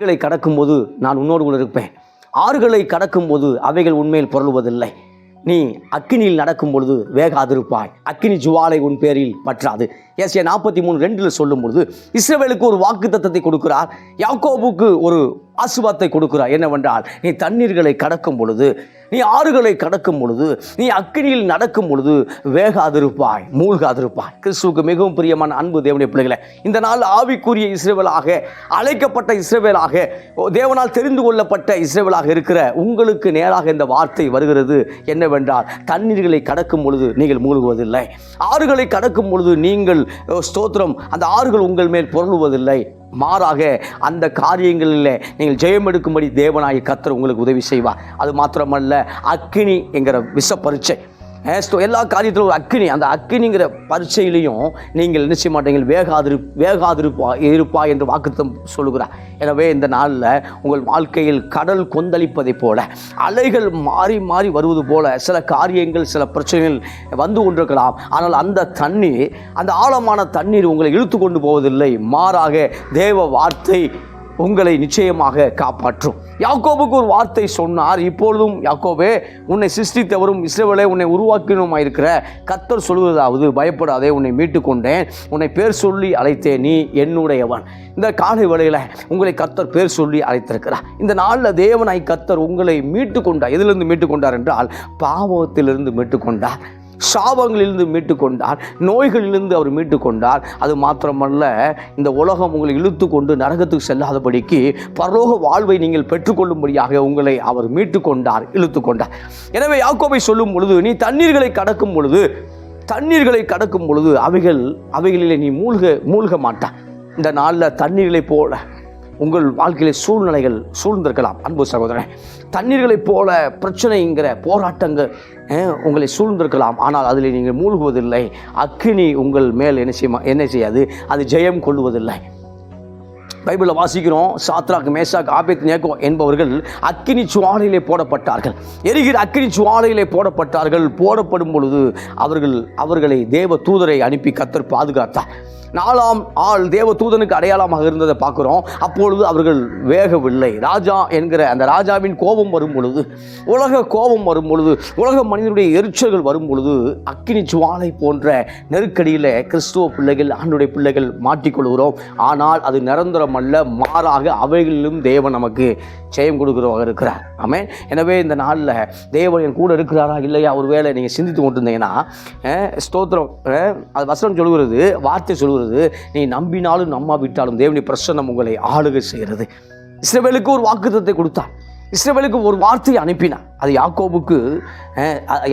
ஆறுகளை கடக்கும்போது நான் உன்னோடு கூட இருப்பேன். ஆறுகளை கடக்கும்போது அவைகள் உண்மையில் புரளுவதில்லை. நீ அக்கினியில் நடக்கும் பொழுது வேகாதிருப்பாய். அக்கினி ஜுவாலை உன் பேரில் பற்றாது. ஏசியா நாற்பத்தி மூணு ரெண்டில் சொல்லும் பொழுது ஒரு வாக்கு தத்தத்தை கொடுக்கிறார் யாக்கோபுக்கு ஒரு ஆசுவாத்தை கொடுக்கிறார். என்னவென்றால் நீ தண்ணீர்களை கடக்கும் பொழுது நீ ஆறுகளை கடக்கும் பொழுது நீ அக்கினியில் நடக்கும் பொழுது வேகாதிருப்பாய் மூழ்காதிருப்பாய். கிறிஸ்துவுக்கு மிகவும் பிரியமான அன்பு தேவனுடைய பிள்ளைகளை இந்த நாள் ஆவிக்குரிய இஸ்ரேவலாக அழைக்கப்பட்ட இஸ்ரேவேலாக தேவனால் தெரிந்து கொள்ளப்பட்ட இஸ்ரேவலாக இருக்கிற உங்களுக்கு நேராக இந்த வார்த்தை வருகிறது. என்னவென்றால் தண்ணீர்களை கடக்கும் பொழுது நீங்கள் மூழ்குவதில்லை. ஆறுகளை கடக்கும் பொழுது நீங்கள் ஸ்தோத்திரம். அந்த ஆறுகள் உங்கள் மேல் புரளுவதில்லை. மாறாக அந்த காரியங்களில் நீங்கள் ஜெயம் எடுக்கும்படி தேவனாய கத்தர் உங்களுக்கு உதவி செய்வார். அது மாத்திரமல்ல அக்கினி என்கிற விஷ பரீட்சை அஹ் எல்லா காரியத்திலும் ஒரு அக்கினி அந்த அக்கினிங்கிற பரீட்சையிலையும் நீங்கள் நினைச்ச மாட்டீங்கள் வேகாதிரு வேகாதிருப்பா இருப்பா என்று வாக்குத்தம் சொல்லுகிறார். எனவே இந்த நாளில் உங்கள் வாழ்க்கையில் கடல் கொந்தளிப்பதைப் போல அலைகள் மாறி மாறி வருவது போல சில காரியங்கள் சில பிரச்சனைகள் வந்து கொண்டிருக்கலாம். ஆனால் அந்த தண்ணீர் அந்த ஆழமான தண்ணீர் உங்களை இழுத்து கொண்டு போவதில்லை. மாறாக தேவ வார்த்தை உங்களை நிச்சயமாக காப்பாற்றும். யாக்கோபுக்கு ஒரு வார்த்தை சொன்னார் இப்பொழுதும் யாக்கோபே உன்னை சிருஷ்டித்தவரும் இஸ்ரவேலை உன்னை உருவாக்கினுமாயிருக்கிற கத்தர் சொல்வதாவது பயப்படாதே உன்னை மீட்டு கொண்டேன் உன்னை பேர் சொல்லி அழைத்தேன் நீ என்னுடையவன். இந்த காலை வேளையில் உங்களை கத்தர் பேர் சொல்லி அழைத்திருக்கிறார். இந்த நாளில் தேவனாய் கத்தர் உங்களை மீட்டு கொண்டார் எதிலிருந்து மீட்டு கொண்டார் என்றால் பாவத்திலிருந்து மீட்டு கொண்டார் சாபங்களிலிருந்து மீட்டு கொண்டார் நோய்களிலிருந்து அவர் மீட்டு கொண்டார் அது மாத்திரமல்ல இந்த உலகம் உங்களை இழுத்து கொண்டு நரகத்துக்கு செல்லாதபடிக்கு பரலோக வாழ்வை நீங்கள் பெற்றுக்கொள்ளும்படியாக உங்களை அவர் மீட்டு கொண்டார் இழுத்து கொண்டார் எனவே யாக்கோபை சொல்லும் பொழுது நீ தண்ணீர்களை கடக்கும் பொழுது தண்ணீர்களை கடக்கும் பொழுது அவைகள் அவைகளிலே நீ மூழ்க மூழ்க மாட்டான் இந்த நாளில் தண்ணீர்களை போல உங்கள் வாழ்க்கையிலே சூழ்நிலைகள் சூழ்ந்திருக்கலாம். அன்பு சகோதரன் தண்ணீர்களைப் போல பிரச்சனைங்கிற போராட்டங்கள் உங்களை சூழ்ந்திருக்கலாம். ஆனால் அதில் நீங்கள் மூழ்குவதில்லை. அக்கினி உங்கள் மேல் என்ன செய்ய என்ன செய்யாது அது ஜெயம் கொள்வதில்லை. பைபிளில் வாசிக்கிறோம். சாத்ராக் மேசாக் ஆபேத் நேகோ என்பவர்கள் அக்கினி சுவாலையிலே போடப்பட்டார்கள். எரிகிற அக்கினி சுவாலையிலே போடப்பட்டார்கள். போடப்படும் பொழுது அவர்கள் அவர்களை தேவ தூதரை அனுப்பி கத்தர் பாதுகாத்தார். நாலாம் ஆள் தேவ தூதனுக்கு அடையாளமாக இருந்ததை பார்க்குறோம். அப்பொழுது அவர்கள் வேகவில்லை. ராஜா என்கிற அந்த ராஜாவின் கோபம் வரும் பொழுது உலக கோபம் வரும் பொழுது உலக மனிதனுடைய எரிச்சல்கள் வரும் பொழுது அக்கினி சுவாலை போன்ற நெருக்கடியில் கிறிஸ்துவ பிள்ளைகள் ஆண்டுடைய பிள்ளைகள் மாட்டிக்கொள்கிறோம் ஆனால் அது நிரந்தரம் அல்ல மாறாக அவைகளிலும் தேவன் நமக்கு ஜெயம் கொடுக்கிறவங்க இருக்கிறார். ஆமே எனவே இந்த நாளில் தேவன் என் கூட இருக்கிறாரா இல்லையா? ஒரு வேளை நீங்கள் சிந்தித்து கொண்டிருந்தீங்கன்னா ஸ்தோத்திரம் அது வசனம் சொல்கிறது வார்த்தை சொல்கிறது. நீ நம்பினாலும் நம்பாவிட்டாலும் தேவனி பிரசன்னம் உங்களை ஆளுகை செய்கிறது. இஸ்ரேவேலுக்கு ஒரு வாக்குத்தத்தை கொடுத்தான். இஸ்ரேவேலுக்கு ஒரு வார்த்தையை அனுப்பினான். அது யாக்கோபுக்கு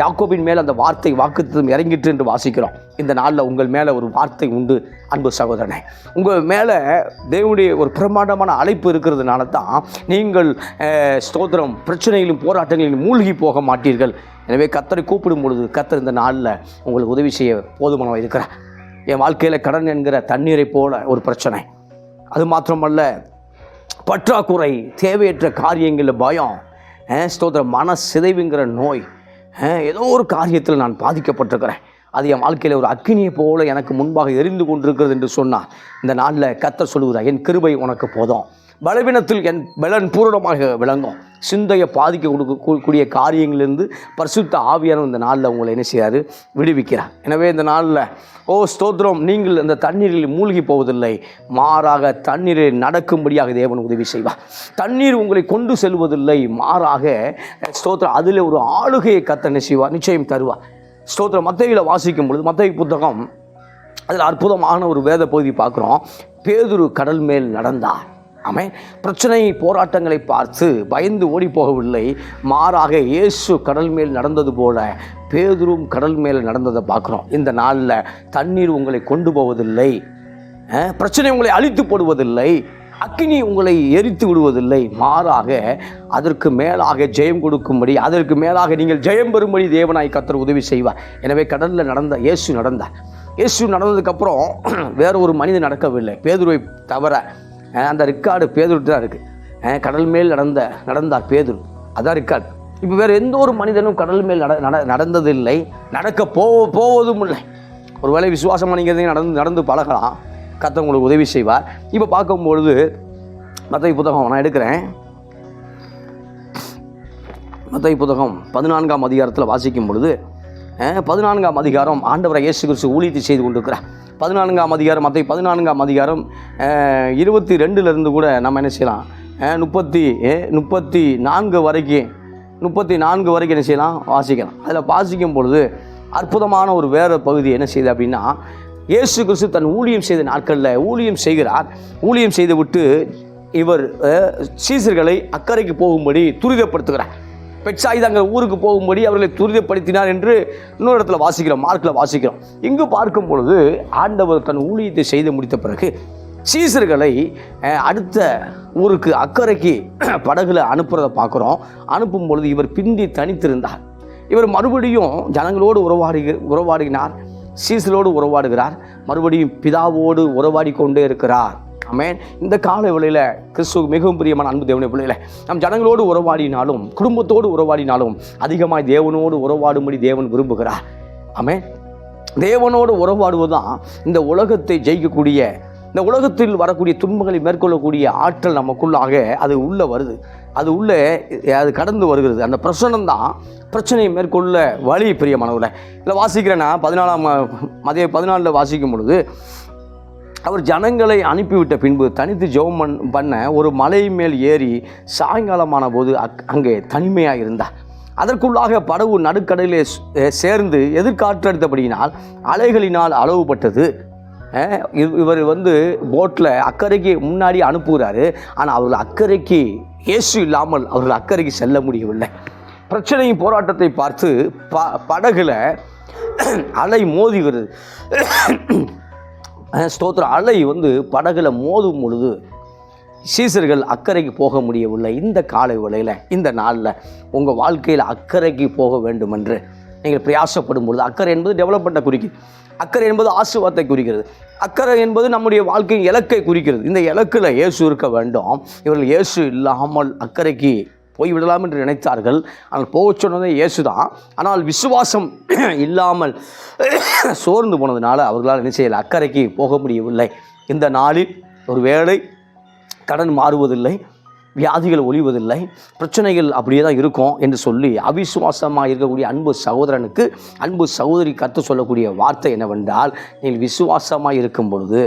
யாக்கோபின் மேல் அந்த வார்த்தை வாக்குத்தம் இறங்கிட்டு என்று வாசிக்கிறோம். இந்த நாளில் உங்கள் மேலே ஒரு வார்த்தை உண்டு அன்பு சகோதரனே. உங்கள் மேலே தேவனுடைய ஒரு பிரமாண்டமான அழைப்பு இருக்கிறதுனால தான் நீங்கள் ஸ்தோத்திரம் பிரச்சனையிலும் போராட்டங்களிலும் மூழ்கி போக மாட்டீர்கள். எனவே கத்தரை கூப்பிடும் பொழுது கத்தர் இந்த நாளில் உங்களுக்கு உதவி செய்ய போதுமானவ இருக்கிறார். என் வாழ்க்கையில் கடன் என்கிற தண்ணீரை போல ஒரு பிரச்சனை. அது மாத்திரமல்ல பற்றாக்குறை தேவையற்ற காரியங்களில் பயம் ஸ்தோத்திர மன சிதைவுங்கிற நோய் ஏதோ ஒரு காரியத்தில் நான் பாதிக்கப்பட்டிருக்கிறேன். அது என் வாழ்க்கையில் ஒரு அக்கினியை போல எனக்கு முன்பாக எரிந்து கொண்டிருக்கிறது என்று சொன்னால் இந்த நாளில் கத்த சொல்லுகிறார் என் கிருபை உனக்கு போதும். பலவீனத்தில் என் பலன் பூரணமாக விளங்கும். சிந்தையை பாதிக்க கொடுக்க காரியங்களிலிருந்து பரிசுத்த ஆவியான இந்த நாளில் உங்களை என்ன செய்யாரு விடுவிக்கிறார். எனவே இந்த நாளில் ஓ ஸ்தோத்திரம் நீங்கள் இந்த தண்ணீரில் மூழ்கி போவதில்லை. மாறாக தண்ணீரில் நடக்கும்படியாக தேவன் உதவி செய்வார். தண்ணீர் உங்களை கொண்டு செல்வதில்லை. மாறாக ஸ்தோத்திரம் அதில் ஒரு ஆளுகையை கத்த செய்வார்? நிச்சயம் தருவார். ஸ்தோத்திரம் மத்தையில் வாசிக்கும் பொழுது மத்தை புத்தகம் அதில் அற்புதமான ஒரு வேத பகுதி பார்க்குறோம். பேதுரு கடல் மேல் நடந்தார். ஆமென். பிரச்சனை போராட்டங்களை பார்த்து பயந்து ஓடி போகவில்லை. மாறாக இயேசு கடல் மேல் நடந்தது போல பேதுரும் கடல் மேலே நடந்ததை பார்க்குறோம். இந்த நாளில் தண்ணீர் உங்களை கொண்டு போவதில்லை. பிரச்சனை உங்களை அழித்து போடுவதில்லை. அக்கினி உங்களை எரித்து விடுவதில்லை. மாறாக அதற்கு மேலாக ஜெயம் கொடுக்கும்படி அதற்கு மேலாக நீங்கள் ஜெயம் பெறும்படி தேவனாய் கத்தர் உதவி செய்வார். எனவே கடலில் நடந்த இயேசு நடந்தார். இயேசு நடந்ததுக்கப்புறம் வேற ஒரு மனிதன் நடக்கவில்லை. பேதுருவை தவிர அந்த ரெக்கார்டு பேதுருட்டு தான் இருக்குது கடல் மேல் நடந்த நடந்தார் பேதுரு. அதான் ரெக்கார்டு. இப்போ வேறு எந்த ஒரு மனிதனும் கடல் மேல் நட நட நடந்ததில்லை. நடக்க போ போவதும் இல்லை. ஒருவேளை விசுவாசமாக நீங்கள் நடந்து நடந்து பழகலாம். கத்தவங்களுக்கு உங்களுக்கு உதவி செய்வார். இப்போ பார்க்கும்பொழுது மற்ற புத்தகம் நான் எடுக்கிறேன். மற்ற புத்தகம் பதினான்காம் அதிகாரத்தில் வாசிக்கும் பொழுது பதினான்காம் அதிகாரம் ஆண்டவரை இயேசு கிறிஸ்து ஊழியத்தை செய்து கொண்டிருக்கிறார். பதினான்காம் அதிகாரம் மத்திய பதினான்காம் அதிகாரம் இருபத்தி ரெண்டுலேருந்து கூட நம்ம என்ன செய்யலாம்? முப்பத்தி முப்பத்தி நான்கு வரைக்கும் முப்பத்தி நான்கு வரைக்கும் என்ன செய்யலாம்? வாசிக்கலாம். அதில் வாசிக்கும் பொழுது அற்புதமான ஒரு வேறு பகுதி என்ன செய்யுது அப்படின்னா இயேசு கிறிஸ்து தன் ஊழியம் செய்த நாட்களில் ஊழியம் செய்கிறார். ஊழியம் செய்து விட்டு இவர் சீசர்களை அக்கறைக்கு போகும்படி துரிதப்படுத்துகிறார். பெட்சாயுதாங்க ஊருக்கு போகும்படி அவர்களை துரிதப்படுத்தினார் என்று இன்னொரு இடத்துல வாசிக்கிறோம் மார்க்கில் வாசிக்கிறோம். இங்கு பார்க்கும் பொழுது ஆண்டவர் தன் ஊழியத்தை செய்து முடித்த பிறகு சீசர்களை அடுத்த ஊருக்கு அக்கறைக்கு படகுல அனுப்புறதை பார்க்குறோம். அனுப்பும் பொழுது இவர் பிந்தி தனித்திருந்தார். இவர் மறுபடியும் ஜனங்களோடு உறவாடி உறவாடினார். சீசரோடு உறவாடுகிறார். மறுபடியும் பிதாவோடு உறவாடி கொண்டே இருக்கிறார். ஆமென். இந்த கால வேளையில் கிறிஸ்துவ மிகவும் பிரியமான அன்பு தேவனை பிள்ளையில நம் ஜனங்களோடு உறவாடினாலும் குடும்பத்தோடு உறவாடினாலும் அதிகமாக தேவனோடு உறவாடும்படி தேவன் விரும்புகிறார். ஆமென். தேவனோடு உறவாடுவது தான் இந்த உலகத்தை ஜெயிக்கக்கூடிய இந்த உலகத்தில் வரக்கூடிய துன்பங்களை மேற்கொள்ளக்கூடிய ஆற்றல் நமக்குள்ளாக அது உள்ளே வருது. அது உள்ளே அது கடந்து வருகிறது. அந்த பிரச்சனம் தான் பிரச்சனையை மேற்கொள்ள வழி பிரியமானவர்களே. இதில் வாசிக்கிறேன்னா பதினாலாம் மதிய பதினாலில் வாசிக்கும் பொழுது அவர் ஜனங்களை அனுப்பிவிட்ட பின்பு தனித்து ஜெபம் பண்ண ஒரு மலை மேல் ஏறி சாயங்காலமான போது அக் அங்கே தனிமையாக இருந்தார். அதற்குள்ளாக படகு நடுக்கடலிலே சேர்ந்து எதிர்காற்றடித்தபடியினால் அலைகளினால் அளவுபட்டது. இவர் வந்து போட்டில் அக்கறைக்கு முன்னாடி அனுப்புகிறாரு. ஆனால் அவர்கள் அக்கறைக்கு இயேசு இல்லாமல் அவர்கள் அக்கறைக்கு செல்ல முடியவில்லை. பிரச்சனையின் போராட்டத்தை பார்த்து ப படகுல அலை மோதுகிறது அஹ் ஸ்தோத்திரம். அலை வந்து படகுல மோதும் பொழுது சீசர்கள் அக்கறைக்கு போக முடியவில்லை. இந்த காலை வேளையில் இந்த நாளில் உங்கள் வாழ்க்கையில் அக்கறைக்கு போக வேண்டும் என்று நீங்கள் பிரயாசப்படும் பொழுது அக்கறை என்பது டெவலப்மெண்ட்டை குறிக்குது. அக்கறை என்பது ஆசீர்வாதத்தை குறிக்கிறது. அக்கறை என்பது நம்முடைய வாழ்க்கையின் இலக்கை குறிக்கிறது. இந்த இலக்கில் இயேசு இருக்க வேண்டும். இவர்கள் இயேசு இல்லாமல் அக்கறைக்கு போய்விடலாம் என்று நினைத்தார்கள். ஆனால் போகச் சொன்னதே இயேசு தான் ஆனால் விசுவாசம் இல்லாமல் சோர்ந்து போனதுனால அவர்களால் என்ன செய்யலை? அக்கறைக்கு போக முடியவில்லை. இந்த நாளில் ஒரு வேளை கடன் மாறுவதில்லை வியாதிகள் ஒழிவதில்லை பிரச்சனைகள் அப்படியே தான் இருக்கும் என்று சொல்லி அவிசுவாசமாக இருக்கக்கூடிய அன்பு சகோதரனுக்கு அன்பு சகோதரி கற்று சொல்லக்கூடிய வார்த்தை என்னவென்றால் நீ விசுவாசமாக இருக்கும் பொழுது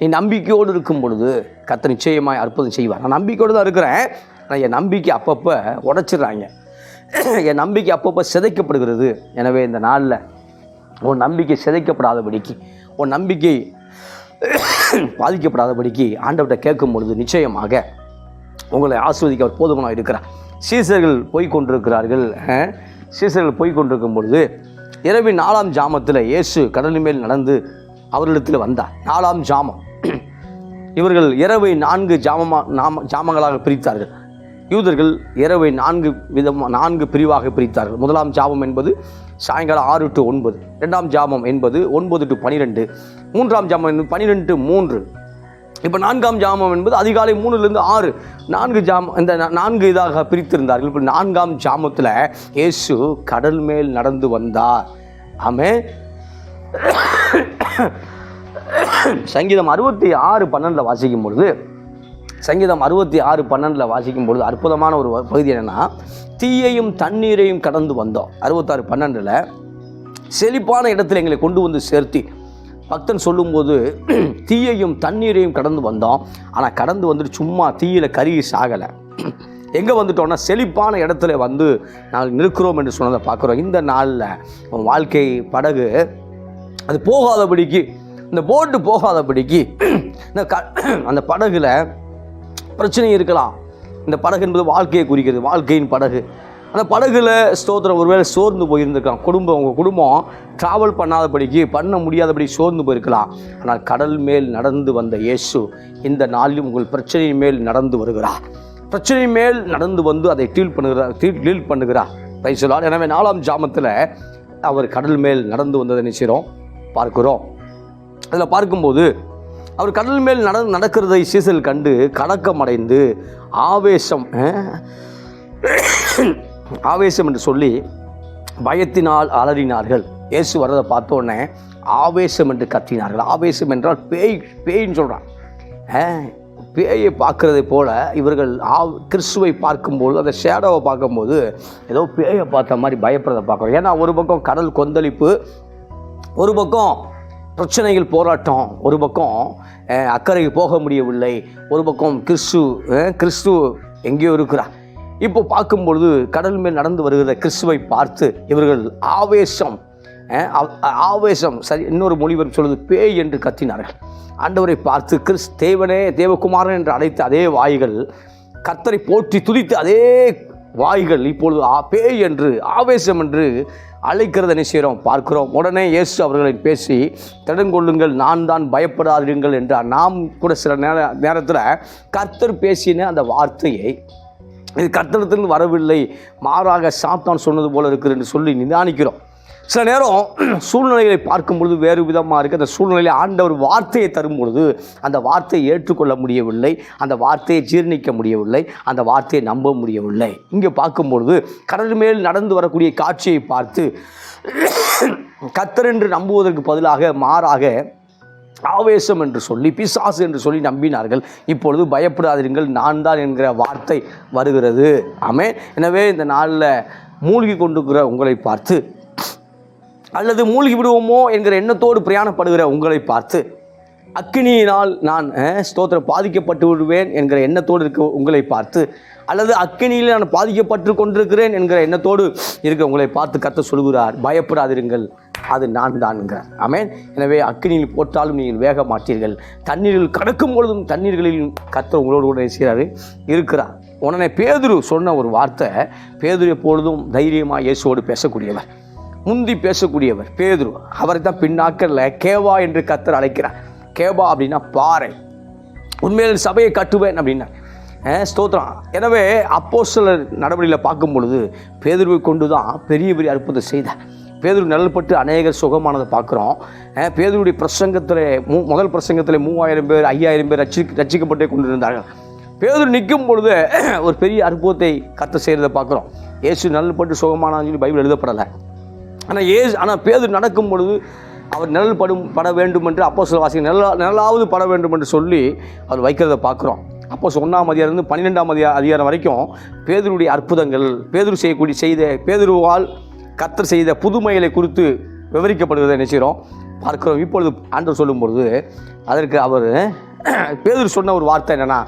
நீ நம்பிக்கையோடு இருக்கும் பொழுது கத்த நிச்சயமாக அற்புதம் செய்வார். நான் நம்பிக்கையோடு தான் இருக்கிறேன். ஆனால் என் நம்பிக்கை அப்பப்போ உடைச்சிடுறாங்க. என் நம்பிக்கை அப்பப்போ சிதைக்கப்படுகிறது. எனவே இந்த நாளில் உன் நம்பிக்கை சிதைக்கப்படாதபடிக்கு உன் நம்பிக்கை பாதிக்கப்படாதபடிக்கு ஆண்டவர்கிட்ட கேட்கும் பொழுது நிச்சயமாக உங்களை ஆஸ்வதிக்க அவர் போதுமானவர் இருக்கிறார். சீசர்கள் போய் கொண்டிருக்கிறார்கள். சீசர்கள் போய் கொண்டிருக்கும் பொழுது இரவின் நாலாம் ஜாமத்தில் இயேசு கடலின் மேல் நடந்து அவர்களிடத்தில் வந்தார். நாலாம் ஜாமம். இவர்கள் இரவை நான்கு ஜாமமாக நாம ஜாமங்களாக பிரித்தார்கள். யூதர்கள் இரவை நான்கு விதமாக நான்கு பிரிவாக பிரித்தார்கள். முதலாம் ஜாமம் என்பது சாயங்காலம் ஆறு டு ஒன்பது. ரெண்டாம் ஜாமம் என்பது ஒன்பது டு பனிரெண்டு. மூன்றாம் ஜாமம் என்பது பனிரெண்டு டு மூன்று. இப்போ நான்காம் ஜாமம் என்பது அதிகாலை மூணுலேருந்து ஆறு. நான்கு ஜாமம் இந்த நான்கு இதாக பிரித்திருந்தார்கள். இப்போ நான்காம் ஜாமத்தில் இயேசு கடல் மேல் நடந்து வந்தார். ஆமே. சங்கீதம் அறுபத்தி ஆறு பன்னெண்டில் வாசிக்கும் பொழுது சங்கீதம் அறுபத்தி ஆறு பன்னெண்டில் வாசிக்கும் பொழுது அற்புதமான ஒரு பகுதி என்னென்னா தீயையும் தண்ணீரையும் கடந்து வந்தோம். அறுபத்தாறு பன்னெண்டில் செழிப்பான இடத்துல எங்களை கொண்டு வந்து சேர்த்தி. பக்தன் சொல்லும்போது தீயையும் தண்ணீரையும் கடந்து வந்தோம். ஆனால் கடந்து வந்துட்டு சும்மா தீயில் கருகி சாகலை. எங்கே வந்துட்டோம்னா செழிப்பான இடத்துல வந்து நாங்கள் நிற்கிறோம் என்று சொன்னதை பார்க்குறோம். இந்த நாளில் உன் வாழ்க்கை படகு அது போகாதபடிக்கு இந்த போட்டு போகாதபடிக்கு இந்த க அந்த படகுல பிரச்சனை இருக்கலாம். இந்த படகு என்பது வாழ்க்கையை குறிக்கிறது வாழ்க்கையின் படகு. அந்த படகுல ஸ்தோத்திரம் ஒருவேளை சோர்ந்து போயிருந்திருக்கலாம். குடும்பம் உங்கள் குடும்பம் ட்ராவல் பண்ணாதபடிக்கு பண்ண முடியாதபடி சோர்ந்து போயிருக்கலாம். ஆனால் கடல் மேல் நடந்து வந்த இயேசு இந்த நாளில் உங்கள் பிரச்சனையின் மேல் நடந்து வருகிறார். பிரச்சனை மேல் நடந்து வந்து அதை டீல் பண்ணுகிறார் டீல் டீல் பண்ணுகிறார். ரைசலால் எனவே நாலாம் ஜாமத்தில் அவர் கடல் மேல் நடந்து வந்ததை நினைச்சிடும் பார்க்கிறோம். அதில் பார்க்கும்போது அவர் கடல் மேல் நட நடக்கிறதை சீசல் கண்டு கலக்கமடைந்து ஆவேசம் ஆவேசம் என்று சொல்லி பயத்தினால் அலறினார்கள். இயேசு வர்றதை பார்த்தோன்னே ஆவேசம் என்று கத்தினார்கள். ஆவேசம் என்றால் பேய் பேய்ன்னு சொல்கிறான் பேயை பார்க்கறதை போல் இவர்கள் ஆ கிறிஸ்துவை பார்க்கும்போது அந்த ஷேடோவை பார்க்கும்போது ஏதோ பேயை பார்த்த மாதிரி பயப்படுறதை பார்க்குறோம். ஏன்னா ஒரு பக்கம் கடல் கொந்தளிப்பு ஒரு பக்கம் பிரச்சனைகள் போராட்டம் ஒரு பக்கம் அக்கறைக்கு போக முடியவில்லை. ஒரு பக்கம் கிறிஸ்து கிறிஸ்து எங்கேயோ இருக்கிறார். இப்போ பார்க்கும்பொழுது கடல் மேல் நடந்து வருகிற கிறிஸ்துவை பார்த்து இவர்கள் ஆவேசம் ஆவேசம். சரி இன்னொரு மொழிபெயர்ப்பு சொல்வது பேய் என்று கத்தினார்கள். ஆண்டவரை பார்த்து கிறிஸ் தேவனே தேவகுமாரன் என்று அழைத்த அதே வாய்கள் கர்த்தரை போற்றி துதித்து அதே வாய்கள் இப்பொழுது ஆ பேய் என்று ஆவேசம் என்று அழைக்கிறத நிச்சயம் பார்க்கிறோம். உடனே இயேசு அவர்களை பேசி திடங்கொள்ளுங்கள் நான் தான் பயப்படாதீர்கள் என்றார். நாம் கூட சில நேர நேரத்தில் கர்த்தர் பேசின அந்த வார்த்தையை இது கர்த்தரத்திலிருந்து வரவில்லை மாறாக சாத்தான் சொன்னது போல இருக்குது என்று சொல்லி நிதானிக்கிறோம். சில நேரம் சூழ்நிலைகளை பார்க்கும் பொழுது வேறு விதமாக இருக்குது அந்த சூழ்நிலையில் ஆண்டவர் வார்த்தையை தரும் பொழுது அந்த வார்த்தையை ஏற்றுக்கொள்ள முடியவில்லை. அந்த வார்த்தையை ஜீர்ணிக்க முடியவில்லை. அந்த வார்த்தையை நம்ப முடியவில்லை. இங்கே பார்க்கும் பொழுது கடல் மேல் நடந்து வரக்கூடிய காட்சியை பார்த்து கத்தர் என்று நம்புவதற்கு பதிலாக மாறாக ஆவேசம் என்று சொல்லி பிசாசு என்று சொல்லி நம்பினார்கள். இப்பொழுது பயப்படாதீர்கள் நான் தான் என்கிற வார்த்தை வருகிறது. ஆமே எனவே இந்த நாளில் மூழ்கி கொண்டுக்கிற உங்களை பார்த்து அல்லது மூழ்கி விடுவோமோ என்கிற எண்ணத்தோடு பிரயாணப்படுகிற உங்களை பார்த்து அக்கினியினால் நான் ஸ்தோத்திரம் பாதிக்கப்பட்டு விடுவேன் என்கிற எண்ணத்தோடு இருக்க உங்களை பார்த்து அல்லது அக்கினியில் நான் பாதிக்கப்பட்டு கொண்டிருக்கிறேன் என்கிற எண்ணத்தோடு இருக்க உங்களை பார்த்து கத்த சொல்கிறார் பயப்படாதிருங்கள் அது நான் தான்ங்கிறார் ஆமேன். எனவே அக்கினியில் போட்டாலும் நீங்கள் வேக மாட்டீர்கள். தண்ணீரில் கடக்கும் பொழுதும் தண்ணீர்களில் கத்த உங்களோடு கூட செய்கிறாரு இருக்கிறார். உடனே பேதுரு சொன்ன ஒரு வார்த்தை பேதுரு எப்பொழுதும் தைரியமாக இயேசுவோடு பேசக்கூடியவர். முந்தி பேசக்கூடியவர் பேதுரு. அவரை தான் பின்னாக்கல்ல கேவா என்று கத்தர் அழைக்கிறார். கேவா அப்படின்னா பாறை. உண்மையில் சபையை கட்டுவேன் அப்படின்னா ஸ்தோத்திரம். எனவே அப்போ சில நடவடிக்கையில் பார்க்கும் பொழுது பேதுருவை கொண்டு தான் பெரிய பெரிய அற்புதம் செய்தார். பேதுரு நிழல்பட்டு அநேகர் சுகமானதை பார்க்குறோம். பேதுருடைய பிரசங்கத்தில் மூ முதல் பிரசங்கத்தில் மூவாயிரம் பேர் ஐயாயிரம் பேர் ரச்சி ரச்சிக்கப்பட்டே கொண்டு இருந்தார்கள் பேதுரு நிற்கும் பொழுது ஒரு பெரிய அற்புதத்தை கத்த செய்கிறத பார்க்குறோம். ஏசு நிழல்பட்டு சுகமானான்னு சொல்லி பைபிள் எழுதப்படலை. ஆனால் ஏசு ஆனால் பேதுரு நடக்கும் பொழுது அவர் நிழல் படும் பட வேண்டும் என்று அப்போ சில வாசிகள் நிழலா நிழலாவது பட வேண்டும் என்று சொல்லி அவர் வைக்கிறத பார்க்குறோம். அப்போ ஒன்றாம் அதிகாரம் இருந்து பன்னிரெண்டாம் அதிகா அதிகாரம் வரைக்கும் பேதருடைய அற்புதங்கள் பேதுரு செய்யக்கூடிய செய்த பேதருவால் கத்தர் செய்த புதுமைகளை குறித்து விவரிக்கப்படுகிறத நினைச்சிடும் பார்க்கிறோம். இப்பொழுது ஆண்டவர் சொல்லும் பொழுது அதற்கு அவர் பேதர் சொன்ன ஒரு வார்த்தை என்னென்னா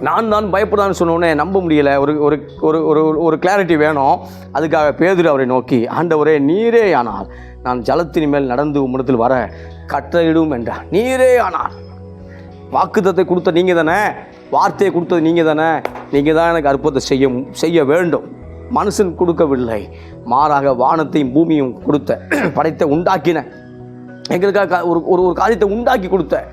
நான் தான் பயப்படுதான்னு சொன்னோடனே நம்ப முடியலை. ஒரு ஒரு ஒரு ஒரு ஒரு கிளாரிட்டி வேணும். அதுக்காக பேதுரு அவரை நோக்கி ஆண்டவரே நீரே ஆனால் நான் ஜலத்தின் மேல் நடந்து உம்மிடத்தில் வர கட்டளையிடும் என்றார். நீரே ஆனால் வாக்குத்தத்தை கொடுத்த நீங்கள் தானே வார்த்தையை கொடுத்தது நீங்கள் தானே நீங்கள் தான் எனக்கு அற்புதத்தை செய்ய செய்ய வேண்டும். மனுஷன் கொடுக்கவில்லை. மாறாக வானத்தையும் பூமியும் கொடுத்த படைத்த உண்டாக்கின. எங்களுக்காக க- ஒரு ஒரு ஒரு காரியத்தை உண்டாக்கி கொடுத்த.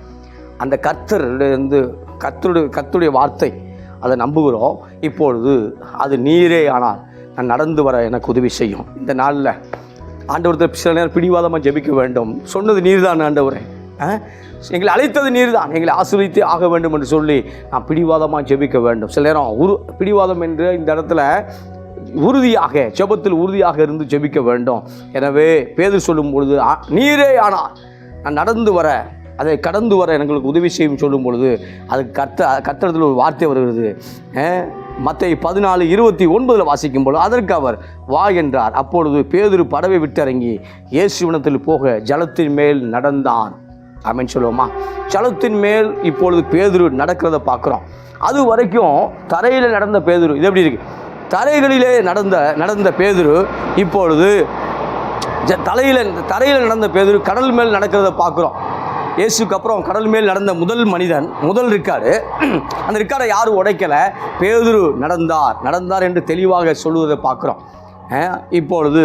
அந்த கர்த்தர் வந்து கத்துடைய கத்துடைய வார்த்தை. அதை நம்புகிறோம். இப்பொழுது அது நீரே ஆனால் நான் நடந்து வர எனக்கு உதவி செய்யும். இந்த நாளில் ஆண்டவரத்தை சில நேரம் பிடிவாதமாக ஜெபிக்க வேண்டும். சொன்னது நீர்தான் ஆண்டவரே. ஆ? எங்களை அழைத்தது நீர்தான். எங்களை ஆசிரியத்து ஆக வேண்டும் என்று சொல்லி நான் பிடிவாதமாக ஜெபிக்க வேண்டும். சில நேரம் உரு பிடிவாதம் என்று இந்த இடத்துல உறுதியாக ஜெபத்தில் உறுதியாக இருந்து ஜெபிக்க வேண்டும். எனவே பேதர் சொல்லும் பொழுது "ஆ, நீரே ஆனால் நான் நடந்து வர அதை கடந்து வர எங்களுக்கு உதவி செய்யும் சொல்லும் பொழுது அதுக்கு கத்த கத்தடத்தில் ஒரு வார்த்தை வருகிறது. மற்ற பதினாலு இருபத்தி ஒன்பதில் வாசிக்கும் பொழுது அதற்கு அவர் வா என்றார். அப்பொழுது பேதுரு படவை விட்டிறங்கி இயேசுவனத்தில் போக ஜலத்தின் மேல் நடந்தான். அப்படின்னு சொல்லுவோமா? ஜலத்தின் மேல் இப்பொழுது பேதுரு நடக்கிறத பார்க்குறோம். அது வரைக்கும் தரையில் நடந்த பேதுரு இது எப்படி இருக்குது தரைகளிலே நடந்த நடந்த பேதுரு இப்பொழுது ஜ தலையில் தரையில் நடந்த பேதுரு கடல் மேல் நடக்கிறத பார்க்குறோம். இயேசுக்கு அப்புறம் கடல் மேல் நடந்த முதல் மனிதன் முதல் ரிக்கார்டு. அந்த ரிக்கார்டை யாரும் உடைக்கலை. பேதுரு நடந்தார். நடந்தார் என்று தெளிவாக சொல்லுவதை பார்க்குறோம். இப்பொழுது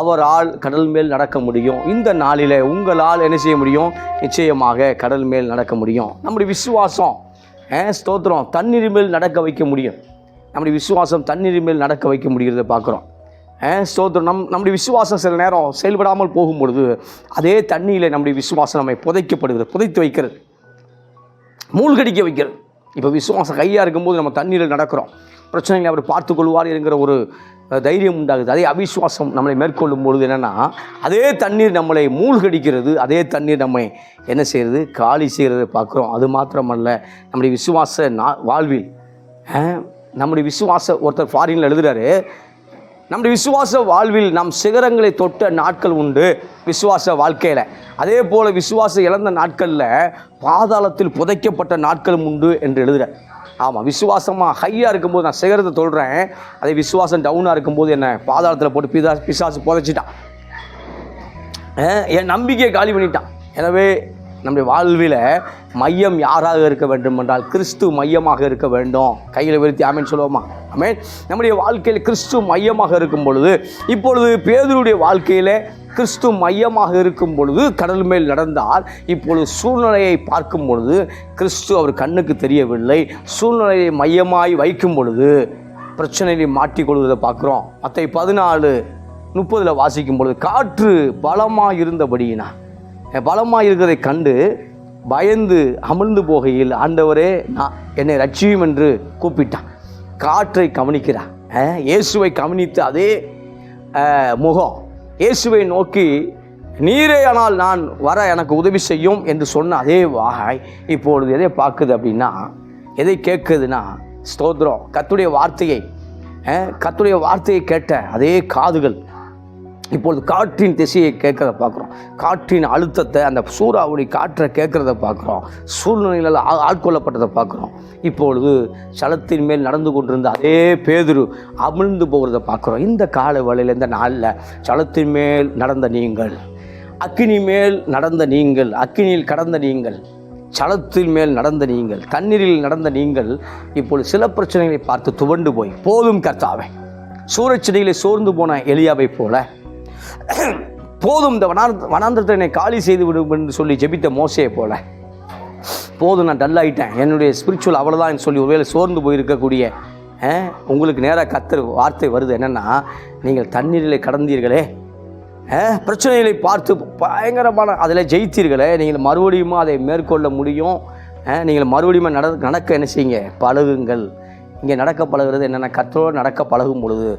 அவரால் கடல் மேல் நடக்க முடியும். இந்த நாளில் உங்களால் என்ன செய்ய முடியும்? நிச்சயமாக கடல் மேல் நடக்க முடியும். நம்முடைய விசுவாசம் ஸ்தோத்திரம் தண்ணீர் மேல் நடக்க வைக்க முடியும். நம்முடைய விசுவாசம் தண்ணீர் மேல் நடக்க வைக்க முடிகிறத பார்க்குறோம். ஸ்தோத்திரம்? நம் நம்முடைய விசுவாசம் சில நேரம் செயல்படாமல் போகும் பொழுது அதே தண்ணியில் நம்முடைய விசுவாசம் நம்மை புதைக்கப்படுகிறது புதைத்து வைக்கிறது மூழ்கடிக்க வைக்கிறது. இப்போ விசுவாசம் கையாக இருக்கும்போது நம்ம தண்ணீரில் நடக்கிறோம். பிரச்சனைகளை அவர் பார்த்து கொள்வார் என்கிற ஒரு தைரியம் உண்டாகுது. அதே அவிசுவாசம் நம்மளை மேற்கொள்ளும் பொழுது என்னென்னா அதே தண்ணீர் நம்மளை மூழ்கடிக்கிறது அதே தண்ணீர் நம்மை என்ன செய்கிறது காலி செய்கிறத பார்க்குறோம். அது மாத்திரமல்ல நம்முடைய விசுவாச நா வாழ்வில் நம்முடைய விசுவாச ஒருத்தர் ஃபாரினில் எழுதுகிறாரு நம்முடைய விசுவாச வாழ்வில் நாம் சிகரங்களை தொட்ட நாட்கள் உண்டு விசுவாச வாழ்க்கையில். அதே போல் விசுவாசம் இழந்த நாட்களில் பாதாளத்தில் புதைக்கப்பட்ட நாட்களும் உண்டு என்று எழுதுகிறேன் ஆமாம் விசுவாசமாக ஹையாக இருக்கும்போது நான் சிகரத்தை தொடுறேன். அதே விசுவாசம் டவுனாக இருக்கும்போது என்னை பாதாளத்தில் போட்டு பிதா பிசாசு புதைச்சிட்டான். என் நம்பிக்கையை காலி பண்ணிட்டான். எனவே நம்முடைய வாழ்வில் மையம் யாராக இருக்க வேண்டும் என்றால் கிறிஸ்து மையமாக இருக்க வேண்டும். கையில் விருத்தி ஆமேன் சொல்லுவோமா? ஆமேன். நம்முடைய வாழ்க்கையில் கிறிஸ்து மையமாக இருக்கும் பொழுது இப்பொழுது பேதருடைய வாழ்க்கையில் கிறிஸ்து மையமாக இருக்கும் பொழுது கடல் மேல் நடந்தால் இப்பொழுது சூழ்நிலையை பார்க்கும் பொழுது கிறிஸ்து அவர் கண்ணுக்கு தெரியவில்லை. சூழ்நிலையை மையமாய் வைக்கும் பொழுது பிரச்சனையை மாட்டிக்கொள்வதை பார்க்குறோம். அத்தை பதினாலு முப்பதில் வாசிக்கும் பொழுது காற்று பலமாக இருந்தபடியினா பலமாக இருக்கிறதை கண்டு பயந்து அமிழ்ந்து போகையில் ஆண்டவரே நான் என்னை ரட்சியும் என்று கூப்பிட்டான். காற்றை கவனிக்கிறான் இயேசுவை கவனித்து அதே முகம். இயேசுவை நோக்கி நீரே ஆனால் நான் வர எனக்கு உதவி செய்யும் என்று சொன்ன அதே வாய் இப்பொழுது எதை பார்க்குது அப்படின்னா எதை கேட்குதுன்னா ஸ்தோத்திரம். கத்துடைய வார்த்தையை கத்துடைய வார்த்தையை கேட்ட அதே காதுகள் இப்பொழுது காற்றின் திசையை கேட்கறத பார்க்குறோம். காற்றின் அழுத்தத்தை அந்த சூறாவளி காற்றை கேட்குறத பார்க்குறோம். சூழ்நிலைகள் ஆ- ஆட்கொள்ளப்பட்டதை பார்க்குறோம். இப்பொழுது சலத்தின் மேல் நடந்து கொண்டிருந்த அதே பேதுரு அமிழ்ந்து போகிறத பார்க்குறோம். இந்த கால வேளையில் இந்த நாளில் சலத்தின் மேல் நடந்த நீங்கள் அக்கினி மேல் நடந்த நீங்கள் அக்கினியில் கடந்த நீங்கள் சலத்தின் மேல் நடந்த நீங்கள் தண்ணீரில் நடந்த நீங்கள் இப்பொழுது சில பிரச்சனைகளை பார்த்து துவண்டு போய் போதும் கர்த்தாவே. சூரச்செடிகளை சோர்ந்து போன எளியாவை போல போதும் இந்த வனாந்த வனாந்திரத்தை என்னை காலி செய்து விடும் என்று சொல்லி ஜெபித்த மோசையை போல. போதும் நான் டல் ஆகிட்டேன் என்னுடைய ஸ்பிரிச்சுவல் அவ்வளோதான் சொல்லி ஒருவேளை சோர்ந்து போயிருக்கக்கூடிய உங்களுக்கு நேராக கத்துற வார்த்தை வருது. என்னென்னா நீங்கள் தண்ணீரில் கடந்தீர்களே. பிரச்சனைகளை பார்த்து பயங்கரமான அதில் ஜெயித்தீர்களே. நீங்கள் மறுபடியும் அதை மேற்கொள்ள முடியும்? நீங்கள் மறுபடியும் நட நடக்க என்ன செய்யுங்க? பழகுங்கள். இங்கே நடக்க பழகிறது என்னென்னா கத்தோடு நடக்க பழகும் பொழுது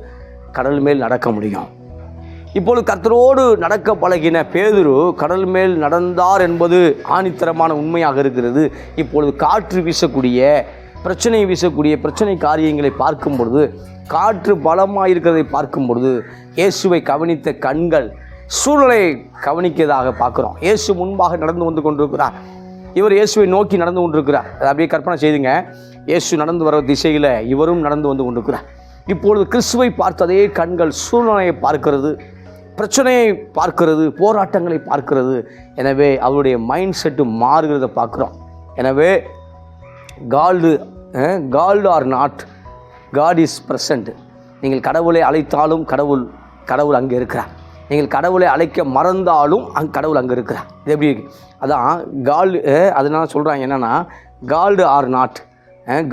கடல் மேல் நடக்க முடியும். இப்பொழுது கர்த்தரோடு நடக்க பழகின பேதுரு கடல் மேல் நடந்தார் என்பது ஆணித்தரமான உண்மையாக இருக்கிறது. இப்பொழுது காற்று வீசக்கூடிய பிரச்சனை வீசக்கூடிய பிரச்சனை காரியங்களை பார்க்கும் பொழுது காற்று பலமாக இருக்கிறதை பார்க்கும் பொழுது இயேசுவை கவனித்த கண்கள் சூழ்நிலையை கவனிக்கிறதாக பார்க்குறோம். இயேசு முன்பாக நடந்து வந்து கொண்டிருக்கிறார். இவர் இயேசுவை நோக்கி நடந்து கொண்டிருக்கிறார். அதை அப்படியே கற்பனை செய்துங்க. இயேசு நடந்து வர திசையில் இவரும் நடந்து வந்து கொண்டிருக்கிறார். இப்பொழுது கிறிஸ்துவை பார்த்ததே கண்கள் சூழ்நிலையை பார்க்கிறது. பிரச்சனையை பார்க்கிறது போராட்டங்களை பார்க்கிறது. எனவே அவருடைய மைண்ட் செட்டு மாறுகிறத பார்க்குறோம். எனவே called called or not God is present நீங்கள் கடவுளை அழைத்தாலும் கடவுள் கடவுள் அங்கே இருக்கிறார். நீங்கள் கடவுளை அழைக்க மறந்தாலும் அங்கே கடவுள் அங்கே இருக்கிறார். இது எப்படி அதான் கால் அதனால சொல்கிறாங்க என்னென்னா called or not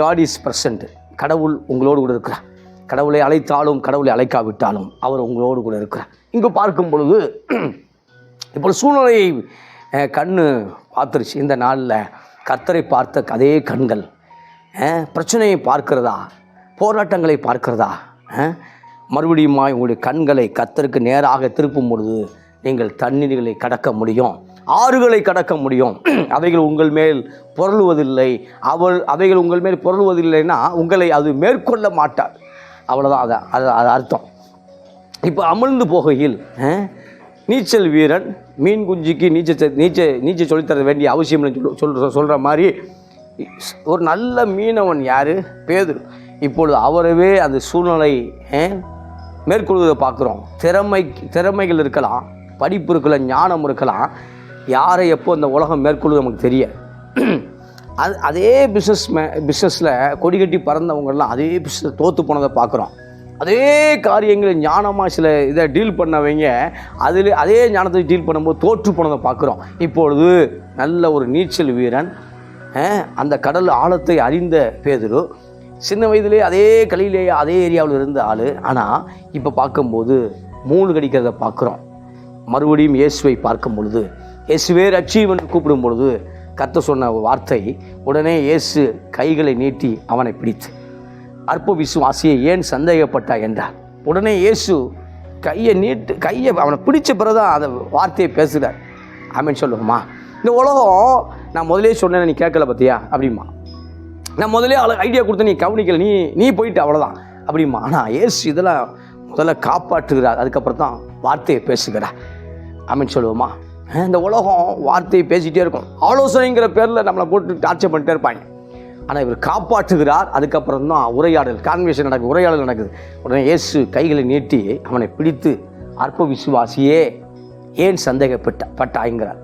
God is present கடவுள் உங்களோடு கூட இருக்கிறார். கடவுளை அழைத்தாலும் கடவுளை அழைக்காவிட்டாலும் அவர் உங்களோடு கூட இருக்கிறார். இங்கு பார்க்கும் பொழுது இப்போ சூழ்நிலையை கண் பார்த்துருச்சு. இந்த நாளில் கர்த்தரை பார்த்த அதே கண்கள் பிரச்சனையை பார்க்கிறதா? போராட்டங்களை பார்க்கிறதா? அஹ், உங்களுடைய கண்களை கத்தருக்கு நேராக திருப்பும் பொழுது நீங்கள் தண்ணீர்களை கடக்க முடியும் ஆறுகளை கடக்க முடியும். அவைகள் உங்கள் மேல் புரளுவதில்லை. அவள் அவைகள் உங்கள் மேல் புரளுவதில்லைன்னா உங்களை அது மேற்கொள்ள மாட்டார் அவ்வளோதான் அதை அது அது அர்த்தம். இப்போ அமிழ்ந்து போகையில் நீச்சல் வீரன் மீன் குஞ்சிக்கு நீச்சல் தெ- நீச்சல் நீச்சல் சொல்லித்தர வேண்டிய அவசியம்னு சொல் சொல்கிற மாதிரி ஒரு நல்ல மீனவன் யார்? பேதுரு. இப்பொழுது அவரவே அந்த சூழ்நிலை மேற்கொள்வதை பார்க்குறோம். திறமை திறமைகள் இருக்கலாம் படிப்பு இருக்கலாம் ஞானம் இருக்கலாம். யாரை எப்போ இந்த உலகம் மேற்கொள்வது நமக்கு தெரிய அது அதே பிஸ்னஸ் மே பிஸ்னஸில் கொடி கட்டி பறந்தவங்கெல்லாம் அதே பிஸ்னஸ் தோற்று போனதை பார்க்குறோம். அதே காரியங்களை ஞானமாக சில இதை டீல் பண்ணவங்க அதில் அதே ஞானத்தை டீல் பண்ணும்போது தோற்று போனதை பார்க்குறோம். இப்பொழுது நல்ல ஒரு நீச்சல் வீரன் அந்த கடல் ஆழத்தை அறிந்த பேதரு சின்ன வயதிலே அதே கலையிலேயே அதே ஏரியாவில் இருந்த ஆள். ஆனால் இப்போ பார்க்கும்போது மூணு கடிக்கிறத பார்க்குறோம். மறுபடியும் இயேசுவை பார்க்கும் பொழுது இயேசுவே ரட்சியும் கூப்பிடும் பொழுது கத்த சொன்ன வார்த்தை உடனே இயேசு கைகளை நீட்டி அவனை பிடித்து அற்ப விசுவாசியை ஏன் சந்தேகப்பட்டாய் என்றார். உடனே இயேசு கையை நீட்டு கையை அவனை பிடிச்ச பிறகுதான் அந்த வார்த்தையை பேசுகிறார். ஆமென் சொல்லுவோமா இந்த உலகம் நான் முதலே சொன்னேன் நீ கேட்கல பார்த்தியா? அப்படிமா நான் முதலே அவளுக்கு ஐடியா கொடுத்து நீ கவனிக்கல நீ நீ போயிட்டு அவ்வளோதான் அப்படிமா ஆனால் ஏசு இதெல்லாம் முதல்ல காப்பாற்றுகிறார். அதுக்கப்புறம் தான் வார்த்தையை பேசுகிறார். அப்படின்னு சொல்லுவோமா இந்த உலகம் வார்த்தையை பேசிகிட்டே இருக்கும். ஆலோசனைங்கிற பேரில் நம்மளை போட்டு டார்ச்சர் பண்ணிட்டே இருப்பாங்க. ஆனால் இவர் காப்பாற்றுகிறார். அதுக்கப்புறம் தான் உரையாடல் கான்வென்ஷன் நடக்குது. உரையாடல் நடக்குது. உடனே இயேசு கைகளை நீட்டி அவனை பிடித்து அற்ப விசுவாசியே ஏன் சந்தேகப்பட்ட பட்டாய்ங்கிறார்.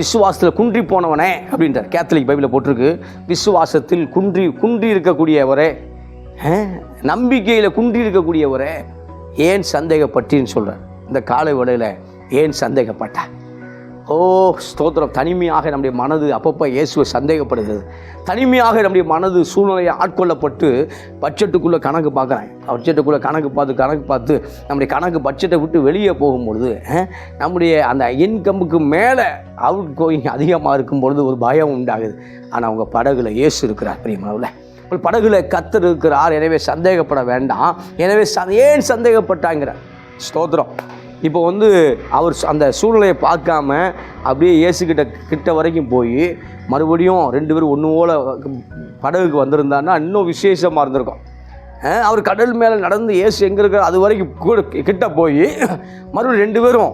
விசுவாசத்தில் குன்றி போனவனே அப்படின்றார். கேத்தலிக் பைபிளில் போட்டிருக்கு. விசுவாசத்தில் குன்றி குன்றி இருக்கக்கூடியவரே நம்பிக்கையில் குன்றி இருக்கக்கூடியவரே ஏன் சந்தேகப்பட்டின்னு சொல்கிறார் இந்த காலை வேளையில் ஏன் சந்தேகப்பட்டா ஓ ஸ்தோத்திரம். தனிமையாக நம்முடைய மனது அப்பப்போ இயேசுவை சந்தேகப்படுகிறது. தனிமையாக நம்முடைய மனது சூழ்நிலையை ஆட்கொள்ளப்பட்டு பட்ஜெட்டுக்குள்ளே கணக்கு பார்க்குறேன் பட்ஜெட்டுக்குள்ளே கணக்கு பார்த்து கணக்கு பார்த்து நம்முடைய கணக்கு பட்ஜெட்டை விட்டு வெளியே போகும்பொழுது நம்முடைய அந்த இன்கமுக்கு மேலே அவுட் கோயிங் அதிகமாக இருக்கும் பொழுது ஒரு பயம் உண்டாகுது. ஆனால் அவங்க படகுல இயேசு இருக்கிறார் பிரியமாவில் ஒரு படகுல கத்தர் இருக்கிறார். எனவே சந்தேகப்பட வேண்டாம். எனவே ச ஏன் சந்தேகப்பட்டாங்கிறார் ஸ்தோத்திரம். இப்போ வந்து அவர் அந்த சூழ்நிலையை பார்க்காம அப்படியே இயேசுக்கிட்ட கிட்ட வரைக்கும் போய் மறுபடியும் ரெண்டு பேரும் ஒன்று போல படகுக்கு வந்திருந்தாருன்னா இன்னும் விசேஷமாக இருந்திருக்கும். அவர் கடல் மேலே நடந்து இயேசு எங்கே இருக்கிற அது வரைக்கும் கூட கிட்ட போய் மறுபடியும் ரெண்டு பேரும்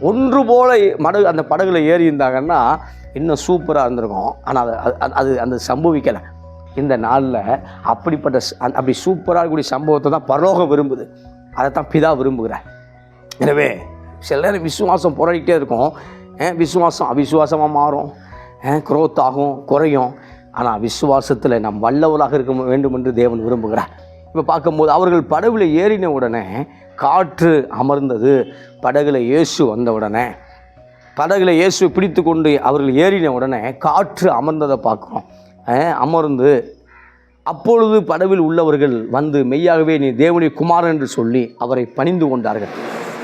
ஒன்று போல மடகு அந்த படகுல ஏறி இருந்தாங்கன்னா இன்னும் சூப்பராக இருந்திருக்கும். ஆனால் அது அது- அது அந்த சம்பவிக்கலை. இந்த நாளில் அப்படிப்பட்ட அப்படி சூப்பராக இருக்கக்கூடிய சம்பவத்தை தான் பரலோகம் விரும்புது. அதை தான் பிதா விரும்புகிறார். எனவே சில நேரம் விசுவாசம் போராடிக்கிட்டே இருக்கும். விசுவாசம் அவிசுவாசமாக மாறும். குரோத் ஆகும் குறையும். ஆனால் விசுவாசத்தில் நாம் வல்லவராக இருக்க வேண்டும் என்று தேவன் விரும்புகிறார். இப்போ பார்க்கும்போது அவர்கள் படகுல ஏறின உடனே காற்று அமர்ந்தது. படகுல இயேசு வந்த உடனே படகுல இயேசு பிடித்து கொண்டு அவர்கள் ஏறின உடனே காற்று அமர்ந்ததை பார்க்குறோம். அமர்ந்து அப்பொழுது படவில் உள்ளவர்கள் வந்து மெய்யாகவே நீ தேவனுடைய குமாரன் என்று சொல்லி அவரை பணிந்து கொண்டார்கள்.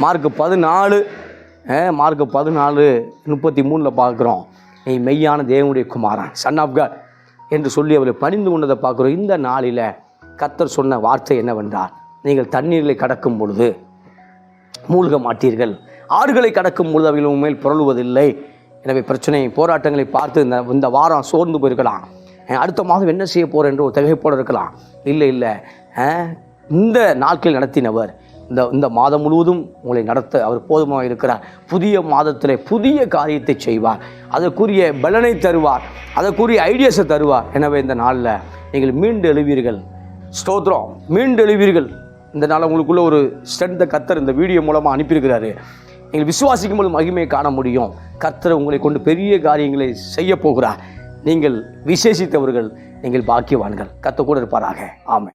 மார்க் பதினாலு மார்க் பதினாலு முப்பத்தி மூணில் பார்க்குறோம். நீ மெய்யான தேவனுடைய குமாரன் சன் ஆஃப் காட் என்று சொல்லி அவரை பணிந்து கொண்டதை பார்க்குறோம். இந்த நாளில் கத்தர் சொன்ன வார்த்தை என்னவென்றால் நீங்கள் தண்ணீரில் கடக்கும் பொழுது மூழ்க மாட்டீர்கள். ஆறுகளை கடக்கும் பொழுது அவர்கள் உண்மையில் புரளுவதில்லை. எனவே பிரச்சனை போராட்டங்களை பார்த்து இந்த இந்த வாரம் சோர்ந்து போயிருக்கலாம். அடுத்த மாதம் என்ன செய்ய போகிறேன் என்று ஒரு தகைப்போடு இருக்கலாம். இல்லை இல்லை. இந்த நாட்கள் நடத்தினவர் இந்த இந்த மாதம் முழுவதும் உங்களை நடத்த அவர் போதுமாக இருக்கிறார். புதிய மாதத்தில் புதிய காரியத்தை செய்வார். அதற்குரிய பலனை தருவார். அதற்குரிய ஐடியாஸை தருவார். எனவே இந்த நாளில் நீங்கள் மீண்டு எழுவீர்கள். ஸ்தோத்திரம். மீண்டு எழுவீர்கள். இந்த நாள் உங்களுக்குள்ள ஒரு ஸ்ட்ரென்த்தை கத்தர் இந்த வீடியோ மூலமாக அனுப்பியிருக்கிறாரு. நீங்கள் விசுவாசிக்கும் போது மகிமையை காண முடியும். கர்த்தர் உங்களை கொண்டு பெரிய காரியங்களை செய்ய போகிறார். நீங்கள் விசேஷித்தவர்கள். நீங்கள் பாக்கியவான்கள். கத்த கூட இருப்பாராக. ஆமை